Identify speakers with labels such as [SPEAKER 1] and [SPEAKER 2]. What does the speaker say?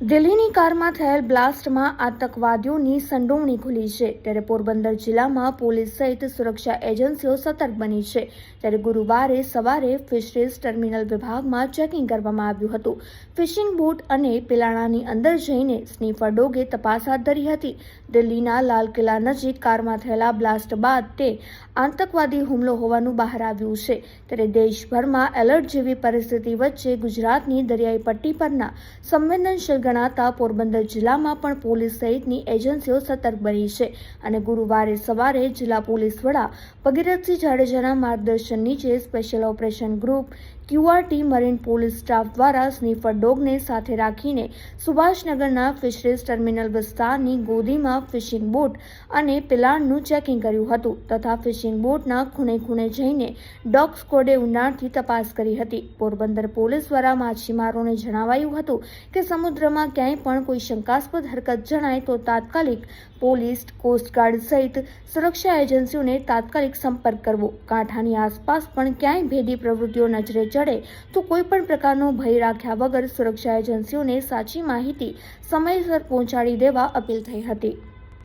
[SPEAKER 1] દિલ્હીની કારમાં થયેલ બ્લાસ્ટમાં આતંકવાદીઓની સંડોવણી ખુલી છે. ત્યારે પોરબંદર જિલ્લામાં પોલીસ સહિત સુરક્ષા એજન્સીઓ સતર્ક બની છે. ત્યારે ગુરુવારે સવારે ફિશરીઝ ટર્મિનલ વિભાગમાં ચેકિંગ કરવામાં આવ્યું હતું. ફિશિંગ બોટ અને પિલાણાની અંદર જઈને સ્નીફર ડોગે તપાસ હાથ ધરી હતી. દિલ્હીના લાલ કિલ્લા નજીક કારમાં થયેલા બ્લાસ્ટ બાદ તે આતંકવાદી હુમલો હોવાનું બહાર આવ્યું છે. ત્યારે દેશભરમાં એલર્ટ જેવી પરિસ્થિતિ વચ્ચે ગુજરાતની દરિયાઈ પટ્ટી પરના સંવેદનશીલ ગણાતા પોરબંદર જિલ્લામાં પણ પોલીસ સહિતની એજન્સીઓ સતર્ક બની છે અને ગુરુવારે સવારે જિલ્લા પોલીસ વડા ભગીરથસિંહ જાડેજાના માર્ગદર્શન નીચે special operation group QRT marine police staff દ્વારા સ્નીફર ડોગને સાથે રાખીને સુભાષનગરના ફિશરીઝ ટર્મિનલ વિસ્તારની ગોદીમાં ફિશિંગ બોટ અને પિલાણનું ચેકિંગ કર્યું હતું તથા ફિશિંગ બોટના ખૂણે ખૂણે જઈને ડોગ સ્કોડે ઊંડાણથી તપાસ કરી હતી. પોરબંદર પોલીસ દ્વારા માછીમારોને જણાવાયું હતું કે સમુદ્રમાં ક્યાંય પણ કોઈ શંકાસ્પદ હરકત જણાય તો તાત્કાલિક પોલીસ કોસ્ટગાર્ડ સહિત સુરક્ષા એજન્સીઓને તાત્કાલિક સંપર્ક કરવો. કાંઠાની આસપાસ પણ ક્યાંય ભેદી પ્રવૃત્તિઓ નજરે ચડે તો કોઈ પણ પ્રકારનો ભય રાખ્યા વગર સુરક્ષા એજન્સીઓને સાચી માહિતી સમયસર પહોંચાડી દેવા અપીલ થઈ હતી.